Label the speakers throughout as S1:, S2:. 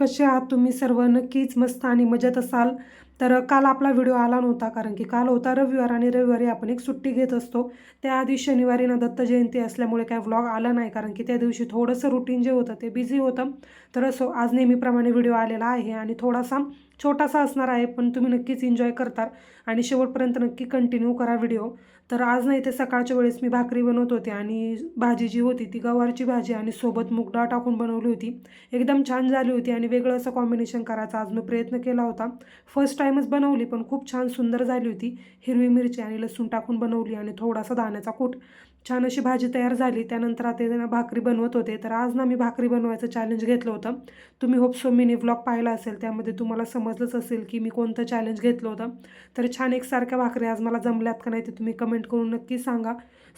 S1: कसे आहात तुम्ही? सर्व नक्कीच मस्त आणि मजेत असाल. तर काल आपला व्हिडिओ आला नव्हता कारण की काल होता रविवार आणि रविवारी आपण एक सुट्टी घेत असतो. त्याआधी शनिवारी ना दत्त जयंती असल्यामुळे काय व्लॉग आला नाही कारण की त्या दिवशी थोडंसं रुटीन जे होतं ते बिझी होतं. तर असो आज नेहमीप्रमाणे व्हिडिओ आलेला आहे आणि थोडासा छोटासा असणार आहे पण तुम्ही नक्कीच एन्जॉय करताल आणि शेवटपर्यंत नक्की कंटिन्यू करा व्हिडिओ तर आज नाही ते सकाळच्या वेळेस मी भाकरी बनवत होते आणि भाजी जी होती ती गवारची भाजी आणि सोबत मूग डाळ टाकून बनवली होती. एकदम छान झाली होती आणि वेगळं असं कॉम्बिनेशन करायचा आज मी प्रयत्न केला होता. फर्स्ट टाईमच बनवली पण खूप छान सुंदर झाली होती. हिरवी मिरची आणि लसूण टाकून बनवली आणि थोडासा दाण्याचा कूट. छान अशी भाजी तयार झाली. त्यानंतर आता ना भाकरी बनवत होते. तर आज ना मी भाकरी बनवायचं चॅलेंज घेतलं होतं. तुम्ही होप सो मिनी व्लॉग पाहिला असेल. त्यामध्ये तुम्हाला समजलंच असेल की मी कोणतं चॅलेंज घेतलं होतं. तर छान एकसारख्या भाकरी आज मला जमल्यात का नाही ते तुम्ही कमेंट करून नक्की सांगा.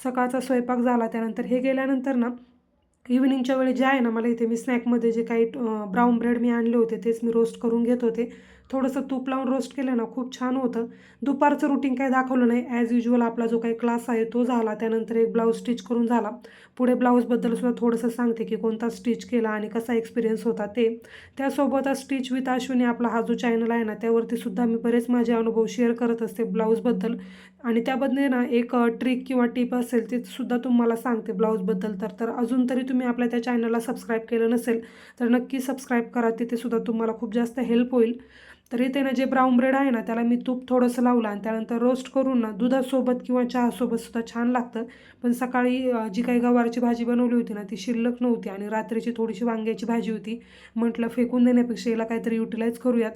S1: सकाळचा स्वयंपाक झाला. त्यानंतर हे गेल्यानंतर ना इव्हिनिंगच्या वेळी जे आहे ना मला इथे मी स्नॅकमध्ये जे काही ब्राऊन ब्रेड मी आणले होते तेच मी रोस्ट करून घेत होते. थोडंसं तूप लावून रोस्ट केलं ना खूप छान होतं. दुपारचं रुटीन काही दाखवलं नाही. ॲज युजल आपला जो काही क्लास आहे तो झाला. त्यानंतर एक ब्लाऊज स्टिच करून झाला. पुढे ब्लाऊजबद्दल सुद्धा थोडंसं सांगते की कोणता स्टिच केला आणि कसा एक्सपिरियन्स होता ते. त्यासोबतच स्टिच विथ अश्विनी आपला हा जो चॅनल आहे ना त्यावरती सुद्धा मी बरेच माझे अनुभव शेअर करत असते ब्लाऊजबद्दल आणि त्याबद्दल ना एक ट्रिक किंवा टिप असेल ते सुद्धा तुम्हाला सांगते ब्लाऊजबद्दल तर. तर अजून तरी तुम्ही आपल्या त्या चॅनलला सबस्क्राईब केलं नसेल तर नक्की सबस्क्राईब करा. तिथे सुद्धा तुम्हाला खूप जास्त हेल्प होईल. तर इथे ना जे ब्राऊन ब्रेड आहे ना त्याला मी तूप थोडंसं लावलं आणि त्यानंतर रोस्ट करून ना दुधासोबत किंवा चहासोबत सुद्धा छान लागतं. पण सकाळी जी काही गवारची भाजी बनवली होती ना ती शिल्लक नव्हती आणि रात्रीची थोडीशी वांग्याची भाजी होती. म्हटलं फेकून देण्यापेक्षा याला काहीतरी युटिलाइज करूयात.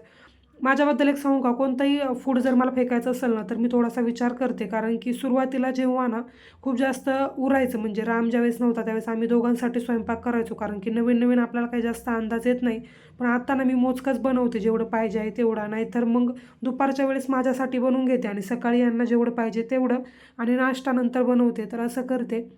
S1: माझ्याबद्दल एक सांगू का? कोणतंही फूड जर मला फेकायचं असेल ना तर मी थोडासा विचार करते. कारण की सुरुवातीला जेव्हा ना खूप जास्त उरायचं. म्हणजे राम ज्यावेळेस नव्हता त्यावेळेस आम्ही दोघांसाठी स्वयंपाक करायचो. कारण की नवीन नवीन आपल्याला काही जास्त अंदाज येत नाही. पण आता ना मी मोजकंच बनवते. जेवढं पाहिजे आहे तेवढा. नाही तर मग दुपारच्या वेळेस माझ्यासाठी बनवून घेते. आणि सकाळी यांना जेवढं पाहिजे तेवढं. आणि नाश्ता बनवते. तर असं करते.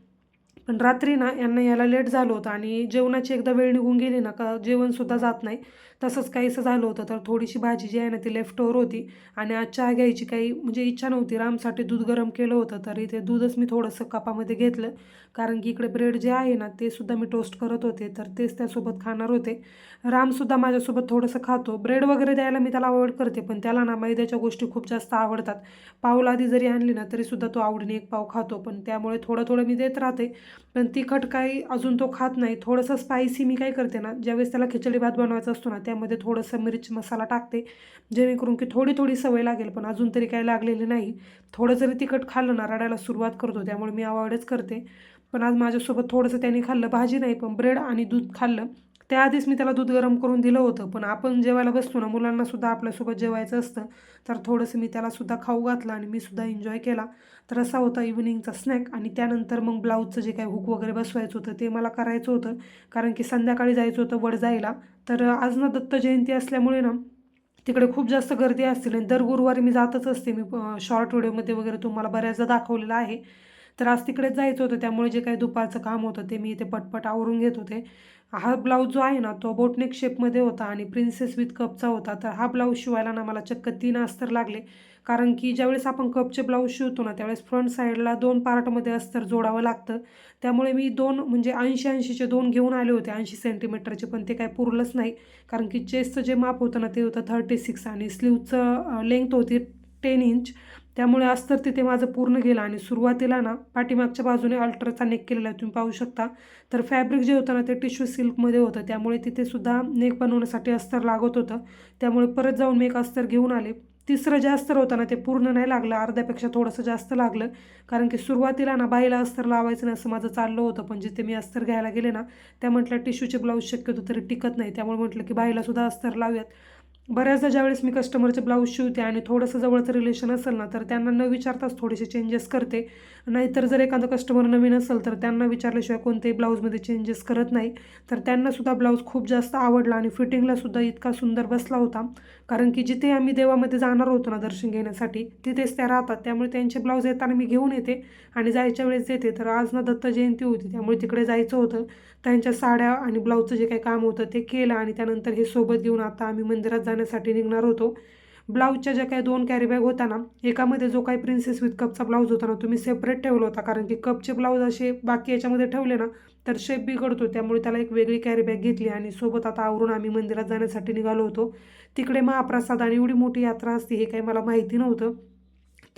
S1: पण रात्री ना यांना यायला लेट झालं होतं आणि जेवणाची एकदा वेळ निघून गेली ना का जेवणसुद्धा जात नाही. तसंच काहीसं झालं होतं तर थोडीशी भाजी जी आहे ना ती लेफ्ट ओव्हर होती आणि आज चहा घ्यायची काही म्हणजे इच्छा नव्हती. रामसाठी दूध गरम केलं होतं तर इथे दूधच मी थोडंसं कपामध्ये घेतलं. कारण की इकडे ब्रेड जे आहे ना ते सुद्धा मी टोस्ट करत होते तर तेच त्यासोबत खाणार होते. रामसुद्धा माझ्यासोबत थोडंसं खातो. ब्रेड वगैरे द्यायला मी त्याला अवॉइड करते पण त्याला ना मैद्याच्या गोष्टी खूप जास्त आवडतात. पावला आधी जरी आणली ना तरीसुद्धा तो आवडीने एक पाव खातो. पण त्यामुळे थोडं थोडं मी देत राहते. पण तिखट काही अजून तो खात नाही. थोडंसं स्पायसी मी काय करते ना ज्यावेळेस त्याला खिचडी भात बनवायचा असतो ना त्यामध्ये थोडंसं मिरची मसाला टाकते. जेणेकरून की थोडी थोडी सवय लागेल पण अजून तरी काही लागलेली नाही. थोडं जरी तिखट खाल्लं ना रडायला सुरुवात करतो त्यामुळे मी अवॉइडच करते. पण आज माझ्यासोबत थोडंसं त्यांनी खाल्लं भाजी नाही पण ब्रेड आणि दूध खाल्लं. त्याआधीच मी त्याला दूध गरम करून दिलं होतं पण आपण जेवायला बसतो ना मुलांनासुद्धा आपल्यासोबत जेवायचं असतं. तर थोडंसं मी त्यालासुद्धा खाऊ घातलं आणि मी सुद्धा एन्जॉय केला. तर असा होता इव्हिनिंगचा स्नॅक आणि त्यानंतर मग ब्लाऊजचं जे काही हुक वगैरे बसवायचं होतं ते मला करायचं होतं. कारण की संध्याकाळी जायचं होतं वड जायला. तर आज ना दत्त जयंती असल्यामुळे ना तिकडे खूप जास्त गर्दी असतील आणि दर गुरुवारी मी जातच असते. मी शॉर्ट व्हिडिओमध्ये वगैरे तुम्हाला बऱ्याचदा दाखवलेलं आहे. तर आज तिकडेच जायचं होतं. त्यामुळे जे काही दुपारचं काम होतं ते मी इथे पटपट आवरून घेत होते. हा ब्लाऊज जो आहे ना तो बोटनेक शेपमध्ये होता आणि प्रिन्सेस विथ कपचा होता. तर हा ब्लाऊज शिवायला ना मला चक्क तीन अस्तर लागले. कारण की ज्यावेळेस आपण कपचे ब्लाऊज शिवतो ना त्यावेळेस फ्रंट साईडला दोन पार्टमध्ये अस्तर जोडावं लागतं. त्यामुळे मी दोन म्हणजे ऐंशी ऐंशीचे दोन घेऊन आले होते. ऐंशी सेंटीमीटरचे पण ते काय पुरलंच नाही. कारण की चेस्टचं जे माप होतं ना ते होतं थर्टी सिक्स आणि स्लीवचं लेंथ होती टेन इंच त्यामुळे अस्तर तिथे माझं पूर्ण गेलं आणि सुरुवातीला ना पाठीमागच्या बाजूने अल्टरचा नेक केलेला आहे तुम्ही पाहू शकता. तर फॅब्रिक जे होतं ना ते टिश्यू सिल्कमध्ये होतं. त्यामुळे तिथे सुद्धा नेक बनवण्यासाठी अस्तर लागत होतं. त्यामुळे परत जाऊन मी एक अस्तर घेऊन आले. तिसरं जे अस्तर होतं ना ते पूर्ण नाही लागलं. अर्ध्यापेक्षा थोडंसं जास्त लागलं. कारण की सुरुवातीला ना बाईला अस्तर लावायचं नाही असं माझं चाललं होतं. पण जिथे मी अस्तर घ्यायला गेले ना त्या म्हटलं टिश्यूचे ब्लाऊज शक्यतो तरी टिकत नाही. त्यामुळे म्हटलं की बाईलासुद्धा अस्तर लावूयात. बऱ्याचदा ज्यावेळेस मी कस्टमरचे ब्लाऊज शिवते आणि थोडंसं जवळचं रिलेशन असेल ना तर त्यांना न विचारताच थोडेसे चेंजेस करते. नाहीतर जर एखादं कस्टमर नवीन असेल तर त्यांना विचारल्याशिवाय कोणत्याही ब्लाऊजमध्ये चेंजेस करत नाही. तर त्यांनासुद्धा ब्लाऊज खूप जास्त आवडला आणि फिटिंगलासुद्धा इतका सुंदर बसला होता. कारण की जिथे आम्ही देवामध्ये जाणार होतो ना दर्शन घेण्यासाठी तिथेच त्या राहतात. त्यामुळे त्यांचे ब्लाऊज येताना मी घेऊन येते आणि जायच्या वेळेस येते तर आज ना दत्त जयंती होती त्यामुळे तिकडे जायचं होतं. त्यांच्या साड्या आणि ब्लाऊजचं जे काही काम होतं ते केलं आणि त्यानंतर हे सोबत घेऊन आता आम्ही मंदिरात जाण्यासाठी निघणार होतो. ब्लाऊजच्या ज्या काही दोन कॅरीबॅग होता ना एकामध्ये जो काही प्रिन्सेस विथ कपचा ब्लाऊज होता ना तुम्ही सेपरेट ठेवला होता. कारण की कपचे ब्लाऊज असे बाकी याच्यामध्ये ठेवले ना तर शेप बिघडतो. त्यामुळे त्याला एक वेगळी कॅरीबॅग घेतली आणि सोबत आता आवरून आम्ही मंदिरात जाण्यासाठी निघालो होतो. तिकडे महाप्रसाद आणि एवढी मोठी यात्रा असते हे काही मला माहिती नव्हतं.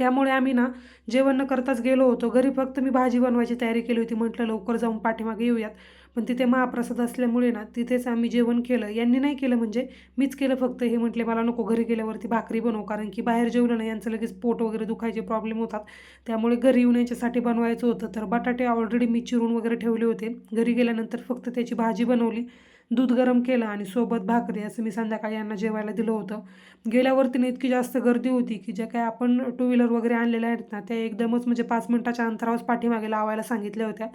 S1: त्यामुळे आम्ही ना जेवण न करताच गेलो होतो. घरी फक्त मी भाजी बनवायची तयारी केली होती. म्हटलं लवकर जाऊन पाठीमागे येऊयात. पण तिथे महाप्रसाद असल्यामुळे ना तिथेच आम्ही जेवण केलं. यांनी नाही केलं म्हणजे मीच केलं फक्त. हे म्हटले मला नको घरी गेल्यावरती भाकरी बनव. कारण की बाहेर जेवलं ना यांचं लगेच पोट वगैरे दुखायचे प्रॉब्लेम होतात. त्यामुळे घरी येऊन यांच्यासाठी बनवायचं होतं. तर बटाटे ऑलरेडी मी चिरून वगैरे ठेवले होते. घरी गेल्यानंतर फक्त त्याची भाजी बनवली. दूध गरम केलं आणि सोबत भाकरी असं मी संध्याकाळी यांना जेवायला दिलं होतं. गेल्यावरती ना इतकी जास्त गर्दी होती की ज्या काय आपण टू व्हीलर वगैरे आणलेल्या आहेत ना त्या एकदमच म्हणजे पाच मिनटाच्या अंतरावर पाठीमागे लावायला सांगितल्या होत्या.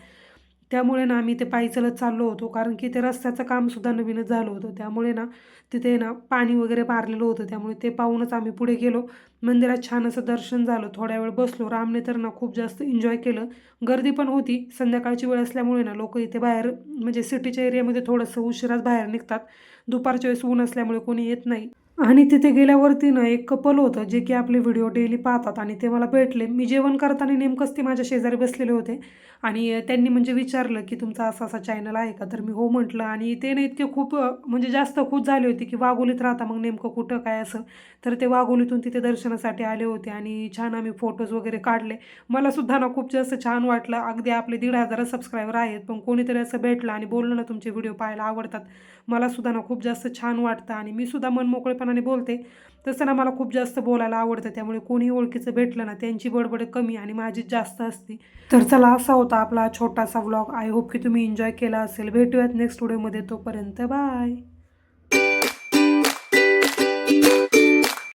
S1: त्यामुळे ना आम्ही ते पायी चालत चाललो होतो. कारण की ते रस्त्याचं कामसुद्धा नवीनच झालं होतं. त्यामुळे ना तिथे ना पाणी वगैरे पारलेलं होतं. त्यामुळे ते पाहूनच आम्ही पुढे गेलो. मंदिरात छान असं दर्शन झालं. थोड्या वेळ बसलो. रामने तर ना खूप जास्त एन्जॉय केलं. गर्दी पण होती. संध्याकाळची वेळ असल्यामुळे ना लोक इथे बाहेर म्हणजे सिटीच्या एरियामध्ये थोडंसं उशिराच बाहेर निघतात. दुपारच्या वेळेस ऊन असल्यामुळे कोणी येत नाही. आणि तिथे गेल्यावरती ना एक कपल होतं जे की आपले व्हिडिओ डेली पाहतात आणि ते मला भेटले. मी जेवण करताना नेमकंच ते माझ्या शेजारी बसलेले होते आणि त्यांनी म्हणजे विचारलं की तुमचा असा असा चॅनल आहे का? तर मी हो म्हटलं आणि ते ना इतके खूप म्हणजे जास्त खुश झाले होते की वाघोलीत राहता मग नेमकं कुठं काय असं. तर ते वाघोलीतून तिथे दर्शनासाठी आले होते आणि छान आम्ही फोटोज वगैरे काढले. मला सुद्धा ना खूप जास्त छान वाटलं. अगदी आपले दीड हजार सबस्क्रायबर आहेत पण कोणीतरी असं भेटलं आणि बोललं ना तुमचे व्हिडिओ पाहायला आवडतात. मला सुद्धा ना खूप जास्त छान वाटतं आणि मी सुद्धा मन मोकळेपणाने बोलते. तसं ना मला खूप जास्त बोलायला आवडतं. त्यामुळे कोणी ओळखीचं भेटलं ना त्यांची बडबड कमी आणि माझी जास्त असते. तर चला असा होता आपला छोटासा व्लॉग आय होप की तुम्ही एन्जॉय केला असेल. भेटूयात नेक्स्ट व्हिडिओमध्ये तोपर्यंत बाय